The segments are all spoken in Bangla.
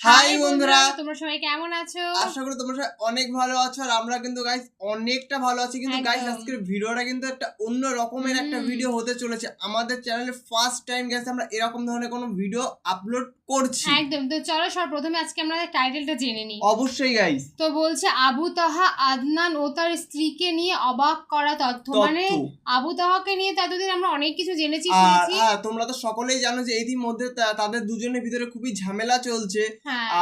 হাই বন্ধুরা। তোমরা সবাই কেমন আছো? আশা করি তোমরা সবাই অনেক ভালো আছো আর আমরা কিন্তু গাইস অনেকটা ভালো আছি। কিন্তু গাইস আজকের ভিডিওটা কিন্তু একটা অন্য রকমের একটা ভিডিও হতে চলেছে। আমাদের চ্যানেলে ফার্স্ট টাইম গাইস আমরা এরকম ধরনের কোনো ভিডিও আপলোড করছি। একদম। তো চলো সব প্রথমে আজকে আমরা টাইটেলটা জেনে নিই। অবশ্যই গাইস তো বলছে আবু তাহা আদনান ও তার স্ত্রীকে নিয়ে অবাক করা তথ্য। মানে আবু তাহাকে নিয়ে তো এতদিন আমরা অনেক কিছু জেনেছি হ্যাঁ তোমরা তো সকলেই জানো যে ইতিমধ্যে তা- তাদের দুজনের ভিতরে খুবই ঝামেলা চলছে।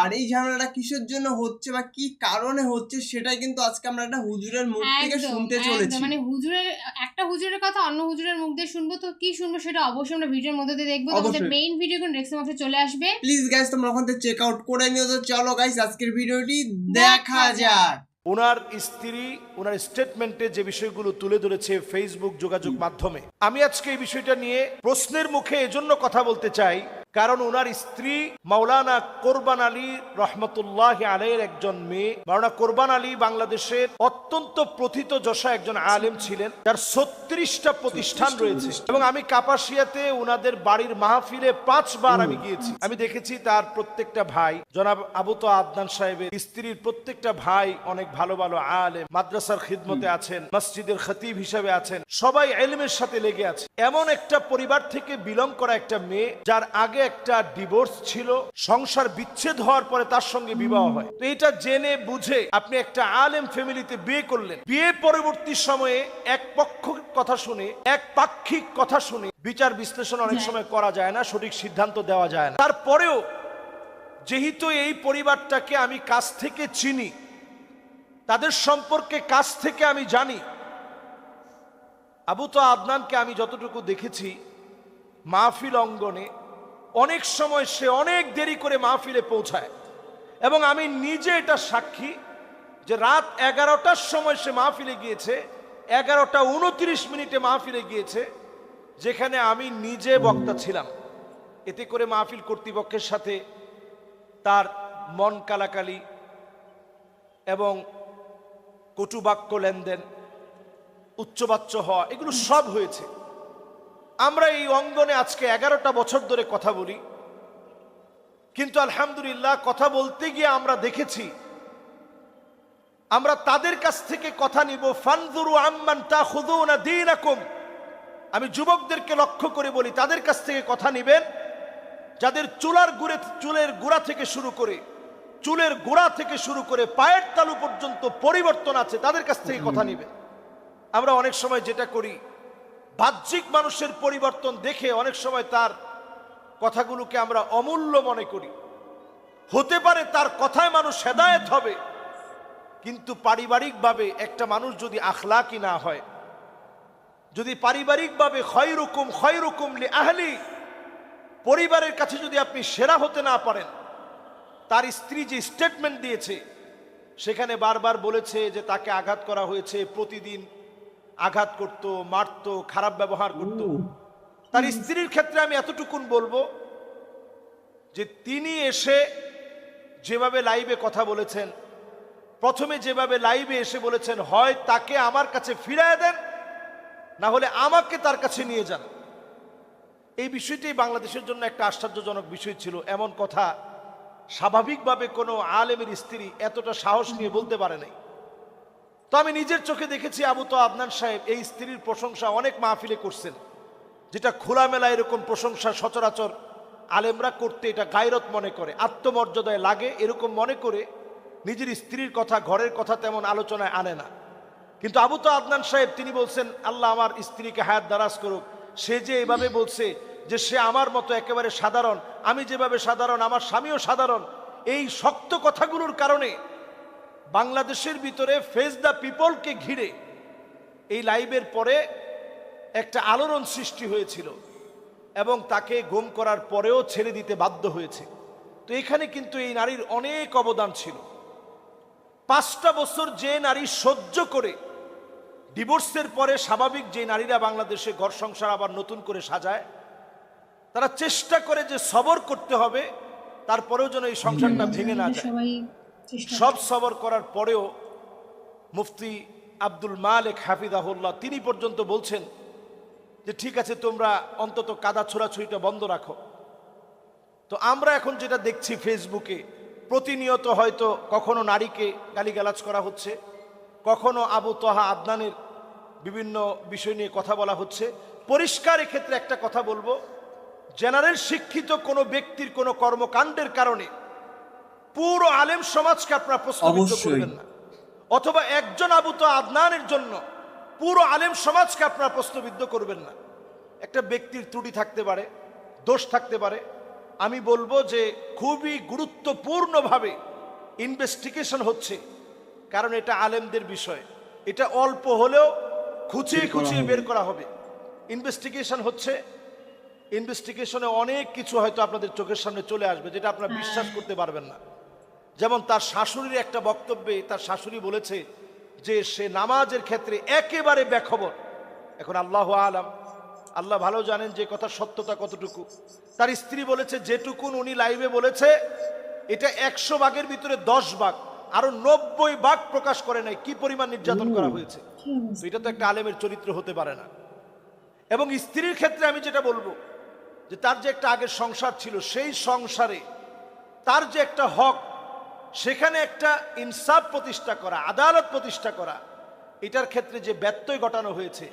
আর এই ঝামেলাটা কিসের জন্য হচ্ছে বা কি কারণে হচ্ছে সেটাই কিন্তু আজকে আমরা একটা হুজুরের মুখ থেকে শুনতে চলেছি। মানে হুজুরের একটা হুজুরের কথা অন্য হুজুরের মুখ দিয়ে শুনব তো কি শুনব সেটা অবশ্যই আমরা ভিডিওর মধ্যে দিয়ে দেখব। তোমাদের মেইন ভিডিও কোন ডেস্ক বক্সে চলে আসবে। প্লিজ গাইস তোমরা ওখান থেকে চেক আউট করে নিও। তো চলো গাইস আজকের ভিডিওটি দেখা যাক। ওনার স্ত্রী ওনার স্টেটমেন্টে যে বিষয়গুলো তুলে ধরেছে ফেসবুক যোগাযোগ মাধ্যমে আমি আজকে এই বিষয়টা নিয়ে প্রশ্নের মুখে এজন্য কথা বলতে চাই কারণ ওনার স্ত্রী মাওলানা কোরবান আলী রহমতুল্লাহ আলের একজন মেয়ে। মাওলানা কোরবান আলী বাংলাদেশের অত্যন্ত প্রথিত যশা একজন আলেম ছিলেন। তার ছত্রিশটা প্রতিষ্ঠান রয়েছে। এবং আমি কাপাসিয়াতে ওনাদের বাড়ির মাহফিলে পাঁচবার আমি গিয়েছি। আমি দেখেছি তার প্রত্যেকটা ভাই। জনাব আবু তো আদনান সাহেবের স্ত্রীর প্রত্যেকটা ভাই অনেক ভালো ভালো আলেম। মাদ্রাসার খিদমতে আছেন মসজিদের খতিব হিসেবে আছেন। সবাই এলমের সাথে লেগে আছে। এমন একটা পরিবার থেকে বিলং করা একটা মেয়ে যার আগে একটা ডিভোর্স ছিল সংসার বিচ্ছেদ হওয়ার পরে তার সঙ্গে বিবাহ হয়। তো এটা জেনে বুঝে আপনি একটা আলেম ফ্যামিলিতে বিয়ে করলেন। বিয়ে পরবর্তী সময়ে এক পক্ষ কথা শুনে এক পাক্ষিক কথা শুনে বিচার বিশ্লেষণ অনেক সময় করা যায় না সঠিক সিদ্ধান্ত দেওয়া যায় না। তারপরেও যেহেতু এই পরিবারটাকে আমি কাছ থেকে চিনি তাদের সম্পর্কে কাছ থেকে আমি জানি আবু তো আদনানকে আমি যতটুকু দেখেছি মাহফিল অঙ্গনে অনেক সময় সে অনেক দেরি করে মাহফিলে পৌঁছায়। এবং আমি নিজে এটা সাক্ষী যে রাত এগারোটার সময় সে মাহফিলে গিয়েছে, এগারোটা উনত্রিশ মিনিটে মাহফিলে গিয়েছে, যেখানে আমি নিজে বক্তা ছিলাম। এতে করে মাহফিল কর্তৃপক্ষের সাথে তার মন কালাকালি এবং কটুবাক্য লেনদেন, উচ্চবাচ্য হওয়া, এগুলো সব হয়েছে। আমরা এই অঙ্গনে আজকে এগারোটা বছর ধরে কথা বলি। কিন্তু আলহামদুলিল্লাহ কথা বলতে গিয়ে আমরা দেখেছি, আমরা তাদের কাছ থেকে কথা নিব, ফানজুরু আম্মান তা খুদুনা দিন আমি যুবকদেরকে লক্ষ্য করে বলি, তাদের কাছ থেকে কথা নিবেন, যাদের চুলার গুড়ে, চুলের গোড়া থেকে শুরু করে, চুলের গোড়া থেকে শুরু করে পায়ের তালু পর্যন্ত পরিবর্তন আছে, তাদের কাছ থেকে কথা নিবেন। আমরা অনেক সময় যেটা করি বাহ্যিক মানুষের পরিবর্তন দেখে অনেক সময় তার কথাগুলোকে আমরা অমূল্য মনে করি। হতে পারে তার কথায় মানুষ হেদায়েত হবে, কিন্তু পারিবারিকভাবে একটা মানুষ যদি আখলাকি না হয়, যদি পারিবারিকভাবে খয়রুকুম খয়রুকুম লি আহলি, পরিবারের কাছে যদি আপনি সেরা হতে না পারেন, তার স্ত্রী যে স্টেটমেন্ট দিয়েছে, সেখানে বারবার বলেছে যে তাকে আঘাত করা হয়েছে প্রতিদিন আঘাত করত মারত খারাপ ব্যবহার করত। তার স্ত্রীর ক্ষেত্রে আমি এতটুকুন বলব যে তিনি এসে যেভাবে লাইভে কথা বলেছেন প্রথমে যেভাবে লাইভে এসে বলেছেন হয় তাকে আমার কাছে ফিরায় দেন না হলে আমাকে তার কাছে নিয়ে যান। এই বিষয়টি বাংলাদেশের জন্য একটা আশ্চর্যজনক বিষয় ছিল। এমন কথা স্বাভাবিকভাবে কোনো আলেমের স্ত্রী এতটা সাহস নিয়ে বলতে পারে নাই। তো আমি নিজের চোখে দেখেছি আবু তো আদনান সাহেব এই স্ত্রীর প্রশংসা অনেক মাহফিলে করছেন। যেটা খোলামেলা এরকম প্রশংসা সচরাচর আলেমরা করতে এটা গায়রত মনে করে, আত্মমর্যাদায় লাগে এরকম মনে করে নিজের স্ত্রীর কথা, ঘরের কথা তেমন আলোচনায় আনে না। কিন্তু আবু তো আদনান সাহেব তিনি বলছেন, আল্লাহ আমার স্ত্রীকে হায়াত দারাজ করুক। সে যে এভাবে বলছে যে সে আমার মতো একেবারে সাধারণ, আমি যেভাবে সাধারণ, আমার স্বামীও সাধারণ, এই শক্ত কথাগুলোর কারণে বাংলাদেশের ভিতরে ফেস দ্য পিপলকে ঘিরে এই লাইভের পরে একটা আলোড়ন সৃষ্টি হয়েছিল এবং তাকে গুম করার পরেও ছেড়ে দিতে বাধ্য হয়েছে। তো এখানে কিন্তু এই নারীর অনেক অবদান ছিল। পাঁচটা বছর যে নারী সহ্য করে ডিভোর্সের পরে স্বাভাবিক যে নারীরা বাংলাদেশে ঘর সংসার আবার নতুন করে সাজায় তারা চেষ্টা করে যে সবর করতে হবে তারপরেও যেন এই সংসারটা ভেঙে না যায়। সব সবর করার পরেও মুফতি আব্দুল মালেক হাফিদাহুল্লাহ তিনি পর্যন্ত বলছেন যে ঠিক আছে তোমরা অন্তত কাদা ছোড়াছুড়িটা বন্ধ রাখো। তো আমরা এখন যেটা দেখছি ফেসবুকে প্রতিনিয়ত হয়তো কখনো নারীকে গালিগালাজ করা হচ্ছে কখনো আবু তহা আদনানের বিভিন্ন বিষয় নিয়ে কথা বলা হচ্ছে। পরিষ্কার এক্ষেত্রে একটা কথা বলব জেনারেল শিক্ষিত কোনো ব্যক্তির কোনো কর্মকাণ্ডের কারণে পুরো আলেম সমাজকে আপনারা প্রশ্নবিদ্ধ। করবেন না। অথবা একজন আবু তো আদনানের জন্য পুরো আলেম সমাজকে আপনারা প্রশ্নবিদ্ধ করবেন না। একটা ব্যক্তির ত্রুটি থাকতে পারে দোষ থাকতে পারে। আমি বলব যে খুবই গুরুত্বপূর্ণভাবে ইনভেস্টিগেশন হচ্ছে কারণ এটা আলেমদের বিষয়। এটা অল্প হলেও খুঁচিয়ে খুঁচিয়ে বের করা হবে। ইনভেস্টিগেশন হচ্ছে। ইনভেস্টিগেশনে অনেক কিছু হয়তো আপনাদের চোখের সামনে চলে আসবে যেটা আপনারা বিশ্বাস করতে পারবেন না। যেমন তার শাশুড়ির একটা বক্তব্যে তার শাশুড়ি বলেছে যে সে নামাজের ক্ষেত্রে একেবারে বেখবর। এখন আল্লাহ আলাম আল্লাহ ভালো জানেন যে কথা সত্যতা কতটুকু। তার স্ত্রী বলেছে যেটুকুন উনি লাইভে বলেছে এটা একশো ভাগের ভিতরে দশ ভাগ। আরও নব্বই ভাগ প্রকাশ করে নাই। কি পরিমাণ নির্যাতন করা হয়েছে? তো এটা তো একটা আলেমের চরিত্র হতে পারে না। এবং স্ত্রীর ক্ষেত্রে আমি যেটা বলব যে তার যে একটা আগের সংসার ছিল সেই সংসারে তার যে একটা হক সেখানে একটা ইনসাফ প্রতিষ্ঠা করা, আদালত প্রতিষ্ঠা করা, এটার ক্ষেত্রে যে ব্যত্যয় ঘটানো হয়েছে,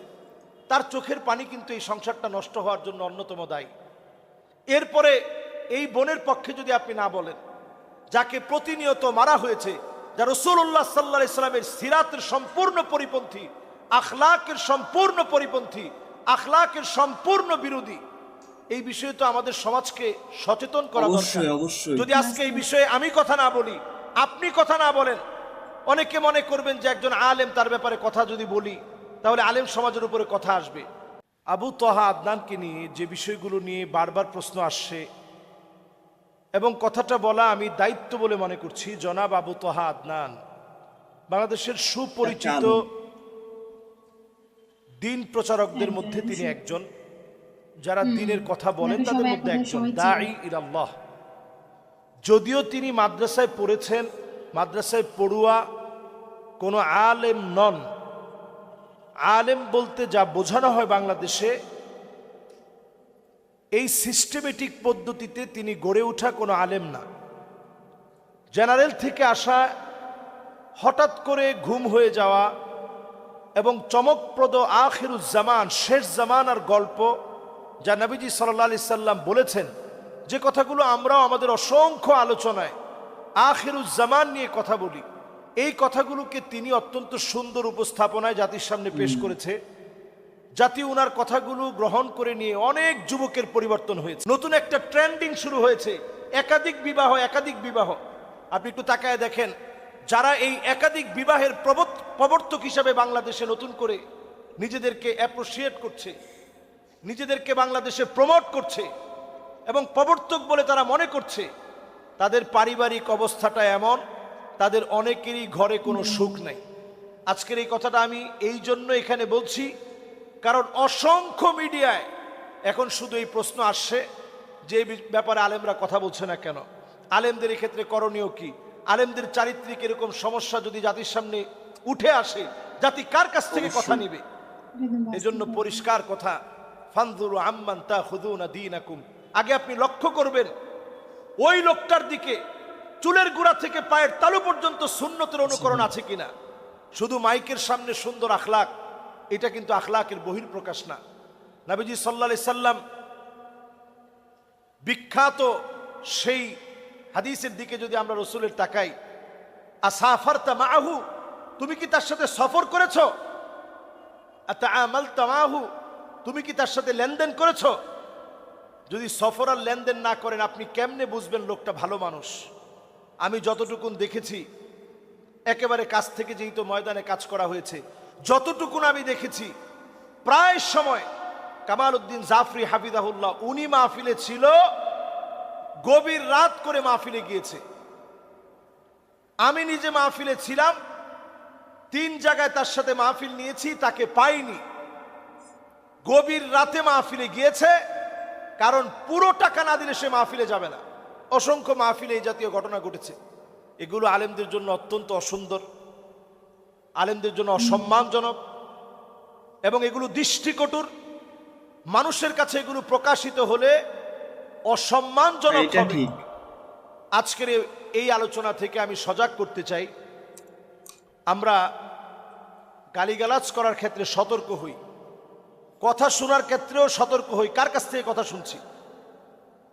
তার চোখের পানি কিন্তু এই সংসারটা নষ্ট হওয়ার জন্য অন্যতম দায়ী। এরপরে এই বোনের পক্ষে যদি আপনি না বলেন, যাকে প্রতিনিয়ত মারা হয়েছে, যা রসুল্লাহ সাল্লা ইসলামের সিরাতের সম্পূর্ণ পরিপন্থী, আখলাকের সম্পূর্ণ পরিপন্থী, আখলাকের সম্পূর্ণ বিরোধী এই বিষয়ে তো আমাদের সমাজকে সচেতন করা দরকার। যদি আজকে এই বিষয়ে আমি কথা না বলি আপনি কথা না বলেন অনেকে মনে করবেন যে একজন আলেম তার ব্যাপারে কথা যদি বলি তাহলে আলেম সমাজের উপরে কথা আসবে। আবু তহা আদনানকে নিয়ে যে বিষয়গুলো নিয়ে বারবার প্রশ্ন আসছে এবং কথাটা বলা আমি দায়িত্ব বলে মনে করছি জনাব আবু তহা আদনান বাংলাদেশের সুপরিচিত দিন প্রচারকদের মধ্যে তিনি একজন। যারা দিনের কথা বলেন তাদের মধ্যে একজন। দাঈ ইলাল্লাহ। যদিও তিনি মাদ্রাসায় পড়েছেন মাদ্রাসায় পড়ুয়া কোনো আলেম নন। আলেম বলতে যা বোঝানো হয় বাংলাদেশে এই সিস্টেমেটিক পদ্ধতিতে তিনি গড়ে ওঠা কোনো আলেম না। জেনারেল থেকে আসা হঠাৎ করে ঘুম হয়ে যাওয়া এবং চমকপ্রদ আখিরুজ্জামান শেষ জামানার গল্প যা নবীজি সাল্লাহ আলি সাল্লাম বলেছেন যে কথাগুলো আমরাও আমাদের অসংখ্য আলোচনায় আখিরুজ্জামান নিয়ে কথা বলি এই কথাগুলোকে তিনি অত্যন্ত সুন্দর উপস্থাপনায় জাতির সামনে পেশ করেছে জাতি উনার কথাগুলো গ্রহণ করে নিয়ে অনেক যুবকের পরিবর্তন হয়েছে। নতুন একটা ট্রেন্ডিং শুরু হয়েছে একাধিক বিবাহ একাধিক বিবাহ। আপনি একটু তাকায় দেখেন যারা এই একাধিক বিবাহের প্রবর্তক হিসাবে বাংলাদেশে নতুন করে নিজেদেরকে অ্যাপ্রোসিয়েট করছে নিজেদেরকে বাংলাদেশে প্রমোট করছে এবং প্রবর্তক বলে তারা মনে করছে তাদের পারিবারিক অবস্থাটা এমন তাদের অনেকেরই ঘরে কোনো সুখ নেই। আজকের এই কথাটা আমি এই জন্য এখানে বলছি কারণ অসংখ্য মিডিয়ায় এখন শুধু এই প্রশ্ন আসছে যে ব্যাপারে আলেমরা কথা বলছে না কেন? আলেমদের এক্ষেত্রে করণীয় কি? আলেমদের চারিত্রিক এরকম সমস্যা যদি জাতির সামনে উঠে আসে জাতি কার কাছ থেকে কথা নিবে? এজন্য পরিষ্কার কথা ফানজুরু আম্মান তা খুদুনা দীনাকুম। আগে আপনি লক্ষ্য করবেন, ওই লোকটার দিকে চুলের গোড়া থেকে পায়ের তালু পর্যন্ত সুন্নতের অনুকরণ আছে কিনা। শুধু মাইকের সামনে সুন্দর আখলাক, এটা কিন্তু আখলাকের বহির প্রকাশ না। নাবিজি সাল্লা সাল্লাম বিখ্যাত সেই হাদিসের দিকে যদি আমরা রসুলের তাকাই আসাফার মাহু তুমি কি তার সাথে সফর করেছ? আমাল তামাহু তুমি কি তার সাথে লেনদেন করেছ? যদি সফর আর লেনদেন না করেন, আপনি কেমনে বুঝবেন লোকটা ভালো মানুষ? আমি যতটুকুন দেখেছি, একেবারে কাছ থেকে যেহেতু ময়দানে কাজ করা হয়েছে, যতটুকুন আমি দেখেছি, প্রায় সময় কামাল উদ্দিন জাফরি হাফিজাহুল্লাহ, উনি মাহফিলে ছিল, গভীর রাত করে মাহফিলে গিয়েছে। আমি নিজে মাহফিলে ছিলাম, তিন জায়গায় তার সাথে মাহফিল নিয়েছি, তাকে পাইনি। গভীর রাতে মাহফিলে গিয়েছে কারণ পুরো টাকা না দিলে সে মাহফিলে যাবে না। অসংখ্য মাহফিলে এই জাতীয় ঘটনা ঘটেছে। এগুলো আলেমদের জন্য অত্যন্ত অসুন্দর আলেমদের জন্য অসম্মানজনক এবং এগুলো দৃষ্টিকটুর। মানুষের কাছে এগুলো প্রকাশিত হলে অসম্মানজনক হবে। আজকের এই আলোচনা থেকে আমি সজাগ করতে চাই। আমরা গালিগালাজ করার ক্ষেত্রে সতর্ক হই। কথা শোনার ক্ষেত্রেও সতর্ক হই। কার কাছ থেকে কথা শুনছি?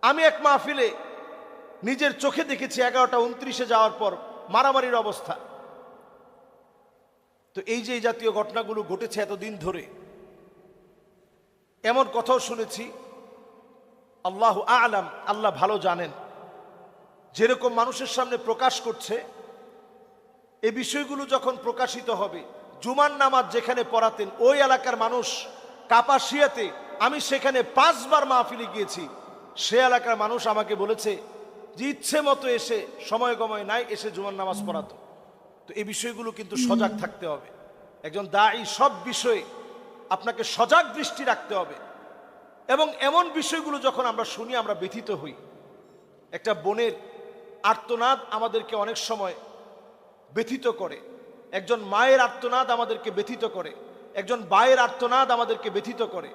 আমি এক মাহফিলে নিজের চোখে দেখেছি এগারোটা উনত্রিশে যাওয়ার পর মারামারির অবস্থা। তো এই যে জাতীয় ঘটনাগুলো ঘটেছে এতদিন ধরে, এমন কথাও শুনেছি, আল্লাহ আলাম, আল্লাহ ভালো জানেন। যেরকম মানুষের সামনে প্রকাশ করছে, এ বিষয়গুলো যখন প্রকাশিত হবে, জুমার নামাজ যেখানে পড়াতেন, ওই এলাকার মানুষ কাপাসিয়াতে আমি সেখানে পাঁচবার মাহফিলে গিয়েছি। সে এলাকার মানুষ আমাকে বলেছে যে ইচ্ছে মতো এসে, সময় গময় নাই, এসে জুমার নামাজ পড়াতো। তো এই বিষয়গুলো কিন্তু সজাগ থাকতে হবে। একজন দায়ী সব বিষয়ে আপনাকে সজাগ দৃষ্টি রাখতে হবে। এবং এমন বিষয়গুলো যখন আমরা শুনি, আমরা ব্যথিত হই। একটা বোনের আর্তনাদ আমাদেরকে অনেক সময় ব্যথিত করে। একজন মায়ের আর্তনাদ আমাদেরকে ব্যথিত করে। একজন বায়ের আর্তনাদ আমাদেরকে ব্যথিত করে।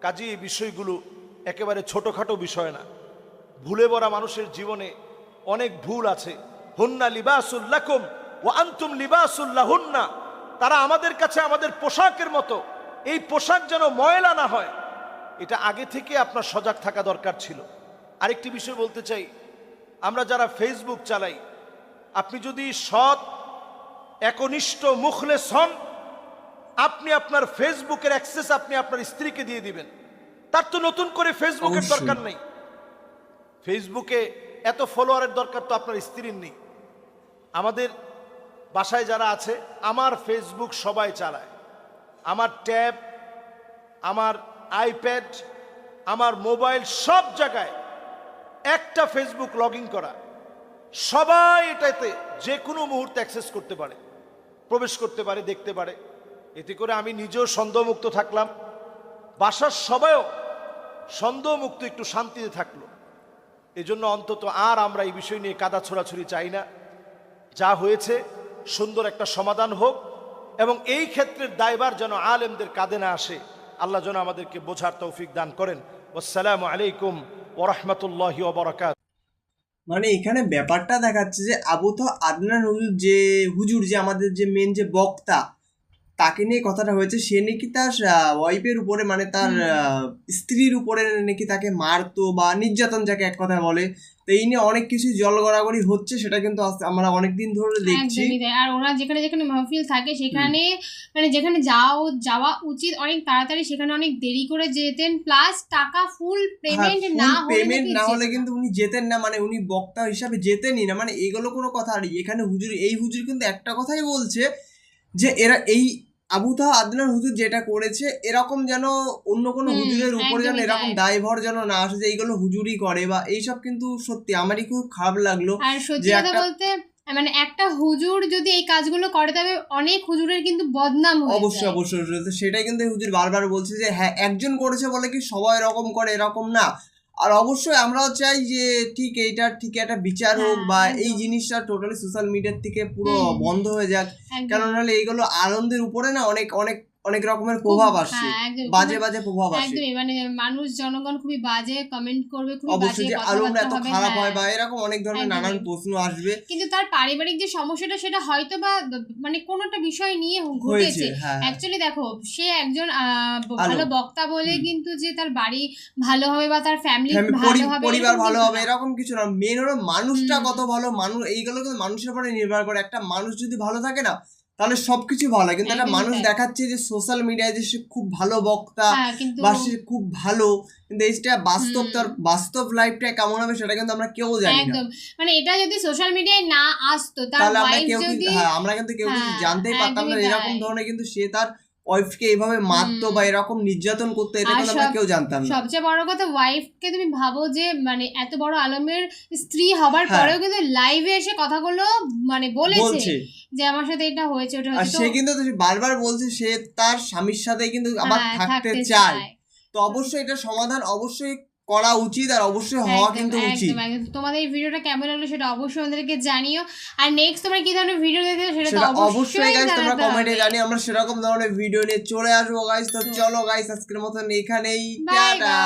কাজে এই বিষয়গুলো একেবারে ছোটোখাটো বিষয় না। ভুলে ভরা মানুষের জীবনে অনেক ভুল আছে। হুন্না লিবাসুল্লাকুম ও আন্তুম লিবাসুল্লাহ হুন্না তারা আমাদের কাছে আমাদের পোশাকের মতো। এই পোশাক যেন ময়লা না হয়। এটা আগে থেকে আপনার সজাগ থাকা দরকার ছিল। আরেকটি বিষয় বলতে চাই, আমরা যারা ফেসবুক চালাই, আপনি যদি সৎ, একনিষ্ঠ, মুখলেস হন আপনি আপনার ফেসবুকের অ্যাক্সেস আপনি আপনার স্ত্রীকে দিয়ে দিবেন। তার তো নতুন করে ফেসবুকের দরকার নেই। ফেসবুকে এত ফলোয়ারের দরকার তো আপনার স্ত্রীর নেই। আমাদের বাসায় যারা আছে আমার ফেসবুক সবাই চালায়। আমার ট্যাব আমার আইপ্যাড আমার মোবাইল সব জায়গায় একটা ফেসবুক লগ ইন করা। সবাই এটাতে যে কোনো মুহূর্তে অ্যাক্সেস করতে পারে। প্রবেশ করতে পারে দেখতে পারে। এতে করে আমি নিজেও সন্দেহমুক্ত থাকলাম। বাসার সবাইও সন্দেহমুক্ত একটু শান্তিতে থাকল। এজন্য অন্তত আর আমরা এই বিষয় নিয়ে কাদা ছোড়াছুরি চাই না। যা হয়েছে, সুন্দর একটা সমাধান হোক এবং এই ক্ষেত্রের দায়বার যেন আলেমদের কাঁধে না আসে, আল্লাহ যেন আমাদেরকে বোঝার তৌফিক দান করেন। আসসালামু আলাইকুম ওরহমতুল্লাহি ওবরাকাত মানে এখানে ব্যাপারটা দেখাচ্ছে যে আবু তো আদনান যে, হুজুর যে আমাদের যে মেন যে বক্তা তাকে নিয়ে কথাটা হয়েছে সে নাকি তার ওয়াইফের উপরে মানে তার স্ত্রীর উপরে নাকি তাকে মারতো বা নির্যাতন যাকে এক কথায় বলে। তো এই নিয়ে অনেক কিছু জল গড়াগড়ি হচ্ছে সেটা কিন্তু আমরা অনেকদিন ধরে দেখছি। আর ওরা যেখানে যেখানে মাহফিল থাকে সেখানে মানে যেখানে যাওয়া যাওয়া উচিত অনেক তাড়াতাড়ি সেখানে অনেক দেরি করে যেতেন। প্লাস টাকা ফুল পেমেন্ট না হলে পেমেন্ট না হলে কিন্তু উনি যেতেন না মানে উনি বক্তা হিসাবে যেতেনই না। মানে এগুলো কোনো কথা আর এখানে হুজুর এই হুজুর কিন্তু একটা কথাই বলছে যে এরা এই আবু তাহা আদনান হুজুর যেটা করেছে এরকম যেন অন্য কোনো হুজুরের উপরে যেন এরকম। দায়ভার যেন না আসে যে এইগুলো হুজুরই করে বা এইসব কিন্তু সত্যি আমারই খুব খারাপ লাগল আর সত্যি কথা বলতে মানে একটা হুজুর যদি এই কাজগুলো করে তবে অনেক হুজুরের কিন্তু বদনাম অবশ্যই অবশ্যই। সেটাই কিন্তু হুজুর বারবার বলছে যে হ্যাঁ একজন করেছে বলে কি সবাই এরকম করে এরকম না আর অবশ্যই আমরাও চাই যে ঠিক এইটার ঠিক একটা বিচার হোক হ্যাঁ, বা এই জিনিসটা টোটালি সোশ্যাল মিডিয়ার থেকে পুরো বন্ধ হয়ে যাক। কারণ নাহলে এইগুলো আনন্দের উপরে না অনেক অনেক অনেক রকমের প্রভাব আসছে হ্যাঁ, বাজে বাজে প্রভাব আসে। একদমই মানে মানুষ জনগণ খুবই বাজে কমেন্ট করবে খুবই বাজে অবশ্যই যে আলমরা এত খারাপ হয়। হ্যাঁ। বা এরকম অনেক ধরনের নানান প্রশ্ন আসবে। কিন্তু তার পারিবারিক যে সমস্যাটা সেটা হয়তো বা মানে কোনো একটা বিষয় নিয়ে ঘটেছে। হ্যাঁ অ্যাকচুয়ালি দেখো সে একজন ভালো বক্তা বলে কিন্তু যে তার বাড়ি ভালো হবে বা তার ফ্যামিলি ফ্যামি- ভালো হবে পরিবার ভালো হবে। এরকম কিছু না। মেন হলো মানুষটা কত ভালো মানুষ এইগুলো কিন্তু মানুষের উপরে নির্ভর করে। একটা মানুষ যদি ভালো থাকে না তাহলে সবকিছু ভালো লাগে। কিন্তু একটা মানুষ দেখাচ্ছে যে সোশ্যাল মিডিয়ায় যে সে খুব ভালো বক্তা হ্যাঁ বা সে খুব ভালো কিন্তু এইটা বাস্তব তার বাস্তব লাইফটা কেমন হবে সেটা কিন্তু আমরা কেউ জানি না। মানে এটা যদি সোশ্যাল মিডিয়ায় না আসতো তাহলে আমরা কেউ যদি হ্যাঁ আমরা কিন্তু কেউ কিছু হ্যাঁ, জানতেই পারতাম না। এরকম ধরনের কিন্তু সে তার ওয়াইফকে এভাবে মারতো বা এরকম নির্যাতন করতো এটা কিন্তু আমরা কেউ জানতাম না। সবচেয়ে বড় কথা ওয়াইফকে তুমি ভাবো যে মানে এত বড় আলমের স্ত্রী হবার হ্যাঁ। পরেও কিন্তু লাইভে এসে কথাগুলো মানে বলেছে যে আমার সাথে এটা হয়েছে ওটা হয়েছে। সে কিন্তু তো বারবার বলছে সে তার স্বামীর সাথে কিন্তু আবার হ্যাঁ, থাকতে চায়। তো অবশ্যই এটা সমাধান অবশ্যই করা উচিত আর অবশ্যই হওয়া কিন্তু উচিত। তোমাদের এই ভিডিওটা কেমন লাগল সেটা অবশ্যই আমাদেরকে জানিও। আর নেক্সট তোমরা কি ধরনের ভিডিও দেখতে চাও সেটা তো অবশ্যই गाइस গাইস তোমরা কমেন্টে জানিও জানি আমরা সেরকম ধরনের ভিডিও নিয়ে চলে আসব গাইস তো চলো গাইস আজকের মতন এখানেই। টাটা